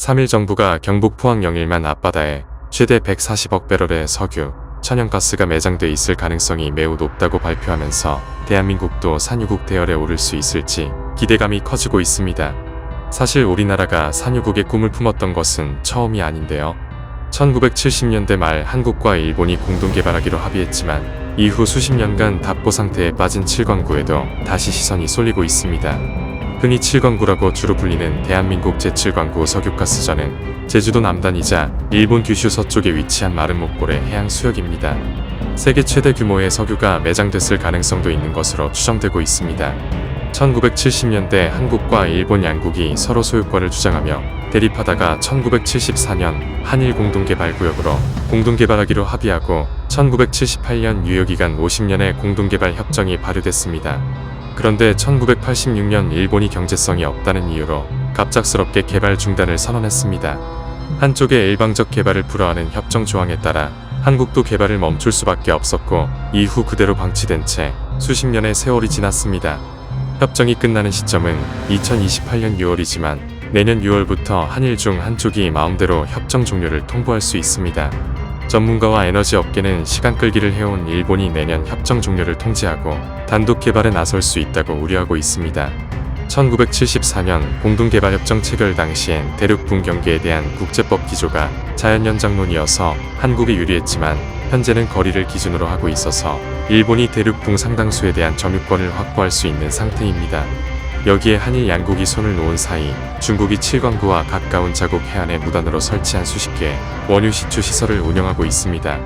3일 정부가 경북 포항 영일만 앞바다에 최대 140억 배럴의 석유, 천연가스가 매장돼 있을 가능성이 매우 높다고 발표하면서 대한민국도 산유국 대열에 오를 수 있을지 기대감이 커지고 있습니다. 사실 우리나라가 산유국의 꿈을 품었던 것은 처음이 아닌데요. 1970년대 말 한국과 일본이 공동 개발하기로 합의했지만 이후 수십 년간 답보 상태에 빠진 칠광구에도 다시 시선이 쏠리고 있습니다. 흔히 칠광구라고 주로 불리는 대한민국 제7광구 석유가스전은 제주도 남단이자 일본 규슈 서쪽에 위치한 마른 목골의 해양 수역입니다. 세계 최대 규모의 석유가 매장됐을 가능성도 있는 것으로 추정되고 있습니다. 1970년대 한국과 일본 양국이 서로 소유권을 주장하며 대립하다가 1974년 한일 공동개발구역으로 공동개발하기로 합의하고 1978년 유효기간 50년의 공동개발 협정이 발효됐습니다. 그런데 1986년 일본이 경제성이 없다는 이유로 갑작스럽게 개발 중단을 선언했습니다. 한쪽의 일방적 개발을 불허하는 협정 조항에 따라 한국도 개발을 멈출 수밖에 없었고 이후 그대로 방치된 채 수십 년의 세월이 지났습니다. 협정이 끝나는 시점은 2028년 6월이지만 내년 6월부터 한일 중 한쪽이 마음대로 협정 종료를 통보할 수 있습니다. 전문가와 에너지 업계는 시간 끌기를 해온 일본이 내년 협정 종료를 통지하고 단독 개발에 나설 수 있다고 우려하고 있습니다. 1974년 공동개발협정 체결 당시엔 대륙 분 경계에 대한 국제법 기조가 자연연장론이어서 한국이 유리했지만 현재는 거리를 기준으로 하고 있어서 일본이 대륙붕 상당수에 대한 점유권을 확보할 수 있는 상태입니다. 여기에 한일 양국이 손을 놓은 사이 중국이 칠광구와 가까운 자국 해안에 무단으로 설치한 수십 개의 원유 시추 시설을 운영하고 있습니다.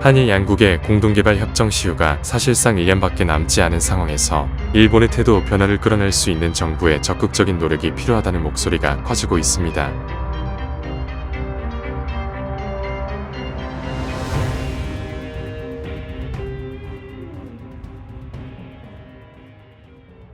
한일 양국의 공동개발 협정 시효가 사실상 1년밖에 남지 않은 상황에서 일본의 태도 변화를 끌어낼 수 있는 정부의 적극적인 노력이 필요하다는 목소리가 커지고 있습니다.